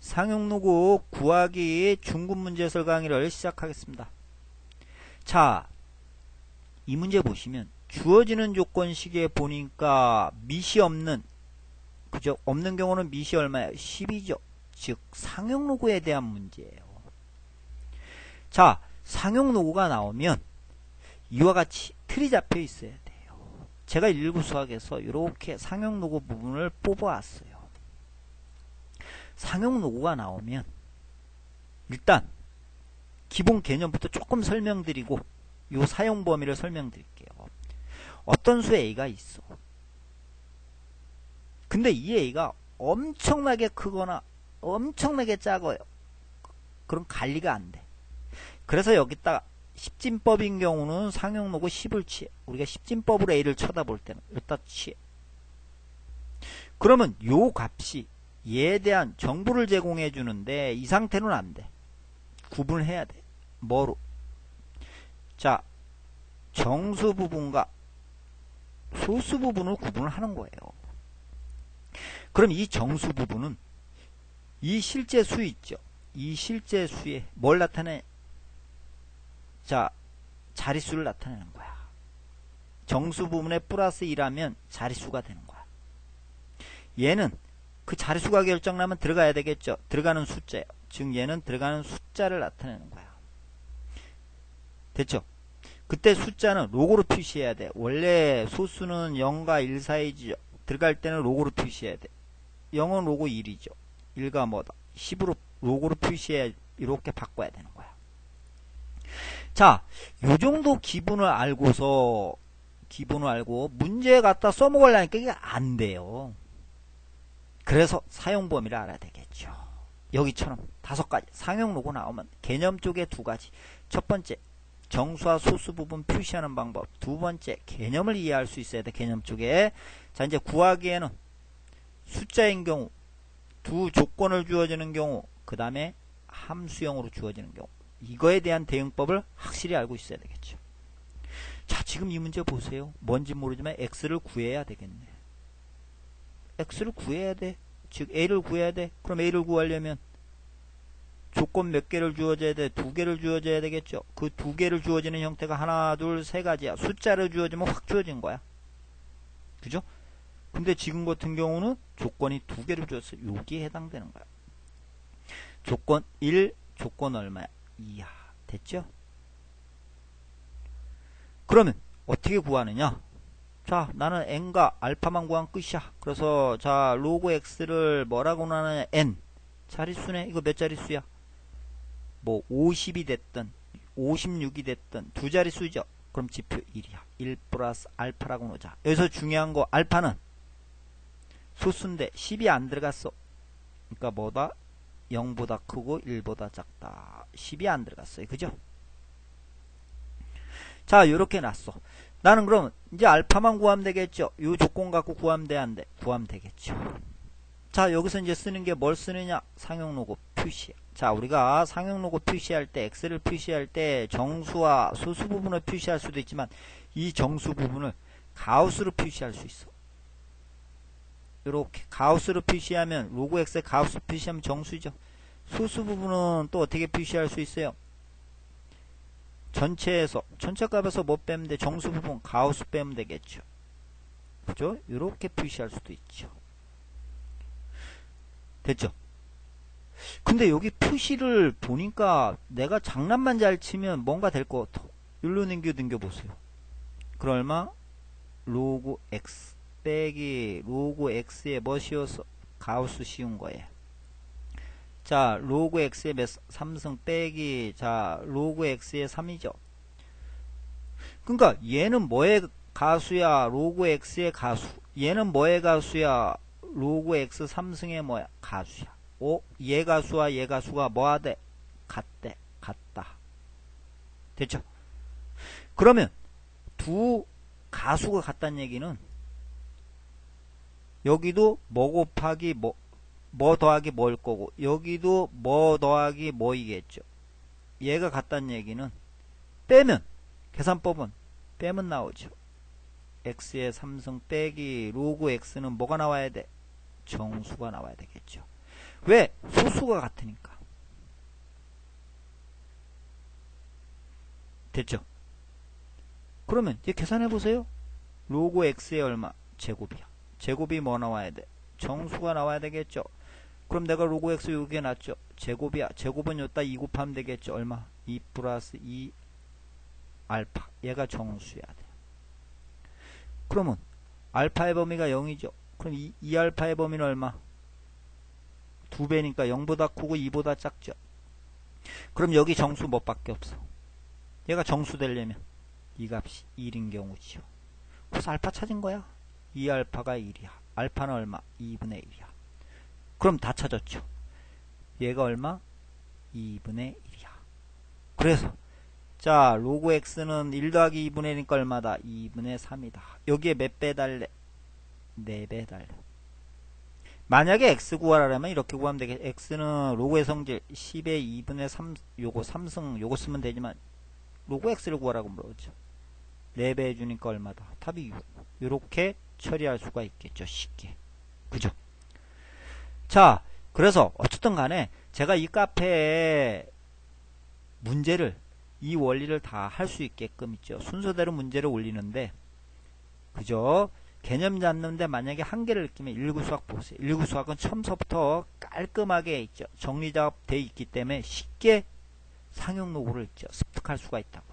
상용로구 구하기 중급 문제 해설 강의를 시작하겠습니다. 자, 이 문제 보시면 주어지는 조건식에 보니까 밑이 없는 그죠? 없는 경우는 밑이 얼마예요? 10이죠. 즉 상용로구에 대한 문제예요. 자, 상용로구가 나오면 이와 같이 틀이 잡혀 있어야 돼요. 제가 일부 수학에서 이렇게 상용로구 부분을 뽑아왔어요. 상용 로고가 나오면 일단 기본 개념부터 조금 설명드리고 요 사용 범위를 설명드릴게요. 어떤 수 A가 있어. 근데 이 A가 엄청나게 크거나 엄청나게 작아요. 그럼 관리가 안 돼. 그래서 여기다가 십진법인 경우는 상용 로고 10을 취해. 우리가 십진법으로 A를 쳐다볼 때는 여기다 취해. 그러면 요 값이 얘에 대한 정보를 제공해 주는데 이 상태는 안 돼. 구분을 해야 돼. 뭐로? 자, 정수 부분과 소수 부분을 구분을 하는 거예요. 그럼 이 정수 부분은 이 실제 수 있죠. 이 실제 수에 뭘 나타내? 자, 자릿수를 나타내는 거야. 정수 부분에 플러스 1하면 자릿수가 되는 거야. 얘는 그 자릿수가 결정나면 들어가야 되겠죠. 들어가는 숫자예요. 즉 얘는 들어가는 숫자를 나타내는 거야. 됐죠? 그때 숫자는 로고로 표시해야 돼. 원래 소수는 0과 1 사이죠. 들어갈 때는 로고로 표시해야 돼. 0은 로고 1이죠. 1가 뭐다? 10으로 로고로 표시해야 이렇게 바꿔야 되는 거야. 자, 요 정도 기분을 알고서 기분을 알고 문제 갖다 써먹으려니까 이게 안 돼요. 그래서 사용 범위를 알아야 되겠죠. 여기처럼 다섯 가지 상용 로고 나오면 개념 쪽에 두 가지. 첫 번째 정수와 소수 부분 표시하는 방법. 두 번째 개념을 이해할 수 있어야 돼. 개념 쪽에. 자 이제 구하기에는 숫자인 경우 두 조건을 주어지는 경우 그 다음에 함수형으로 주어지는 경우 이거에 대한 대응법을 확실히 알고 있어야 되겠죠. 자 지금 이 문제 보세요. 뭔지 모르지만 x를 구해야 되겠네. X를 구해야 돼. 즉 a를 구해야 돼. 그럼 a를 구하려면 조건 몇 개를 주어져야 돼? 두 개를 주어져야 되겠죠. 그 두 개를 주어지는 형태가 하나, 둘, 세 가지야. 숫자를 주어지면 확 주어진 거야. 그죠? 근데 지금 같은 경우는 조건이 두 개를 주었어. 여기에 해당되는 거야. 조건 1, 조건 얼마야? 2야. 됐죠? 그러면 어떻게 구하느냐? 자, 나는 n과 알파만 구한 끝이야. 그래서 자, 로그 x를 뭐라고 나느냐? n. 자릿수네. 이거 몇 자릿수야? 뭐 50이 됐든 56이 됐든 두 자릿수죠. 그럼 지표 1이야. 1 플러스 알파라고 놓자. 여기서 중요한 거 알파는 소수인데 10이 안 들어갔어. 그러니까 뭐다? 0보다 크고 1보다 작다. 10이 안 들어갔어요. 그죠? 자, 요렇게 놨어. 나는 그럼 이제 알파만 구하면 되겠죠. 이 조건 갖고 구하면 돼? 구하면 되겠죠. 자, 여기서 이제 쓰는 게 뭘 쓰느냐? 상용 로고 표시. 자, 우리가 상용 로고 표시할 때, X를 표시할 때 정수와 소수 부분을 표시할 수도 있지만 이 정수 부분을 가우스로 표시할 수 있어. 이렇게 가우스로 표시하면 로고 X에 가우스 표시하면 정수죠. 소수 부분은 또 어떻게 표시할 수 있어요? 전체에서 전체 값에서 뭐 빼면 돼? 정수 부분 가우스 빼면 되겠죠. 그죠? 이렇게 표시할 수도 있죠. 됐죠? 근데 여기 표시를 보니까 내가 장난만 잘 치면 뭔가 될 것 같아. 일로 넘겨 넘겨 보세요. 그럼 얼마? 로그 x 빼기 로그 x에 뭐 씌워서 가우스 씌운 거예요. 자, 로그 x의 몇, 3승 빼기, 자, 로그 x의 3이죠. 그러니까 얘는 뭐의 가수야? 로그 x의 가수. 얘는 뭐의 가수야? 로그 x 3승의 뭐야? 가수야. 오, 얘 가수와 얘 가수가 뭐하대? 같대. 같다. 됐죠? 그러면 두 가수가 같다는 얘기는 여기도 뭐 곱하기 뭐, 뭐 더하기 뭐일 거고 여기도 뭐 더하기 뭐이겠죠. 얘가 같다는 얘기는 빼면 계산법은 빼면 나오죠. x의 3승 빼기 로그 x는 뭐가 나와야 돼? 정수가 나와야 되겠죠. 왜? 소수가 같으니까. 됐죠? 그러면 이제 계산해 보세요. 로고 x의 얼마? 제곱이야. 제곱이 뭐 나와야 돼? 정수가 나와야 되겠죠. 그럼 내가 로고 x 여기에 놨죠. 제곱이야. 제곱은 여기다 2 곱하면 되겠죠. 얼마? 2 플러스 2 알파. 얘가 정수야 돼. 그러면 알파의 범위가 0이죠. 그럼 이, 2알파의 범위는 얼마? 2배니까 0보다 크고 2보다 작죠. 그럼 여기 정수 뭐밖에 없어? 얘가 정수 되려면 이 값이 1인 경우지요. 그래서 알파 찾은 거야. 2알파가 1이야. 알파는 얼마? 2분의 1이야. 그럼 다 찾았죠. 얘가 얼마? 2분의 1이야. 그래서 자 로그 x는 1 더하기 2분의 1이니까 얼마다? 2분의 3이다. 여기에 몇 배 달래? 4배 달래. 만약에 x 구하라면 이렇게 구하면 되겠 x는 로그의 성질 10의 2분의 3 요거 3승 요거 쓰면 되지만 로그 x를 구하라고 물어보죠. 4배 해주니까 얼마다? 답이 6. 이렇게 처리할 수가 있겠죠. 쉽게. 그죠? 자, 그래서 어쨌든 간에 제가 이 카페에 문제를 이 원리를 다 할 수 있게끔 있죠. 순서대로 문제를 올리는데 그죠? 개념 잡는데 만약에 한계를 느끼면 1구 수학 보세요. 1구 수학은 처음서부터 깔끔하게 있죠. 정리 작업 돼 있기 때문에 쉽게 상용 노고를 있죠. 습득할 수가 있다고.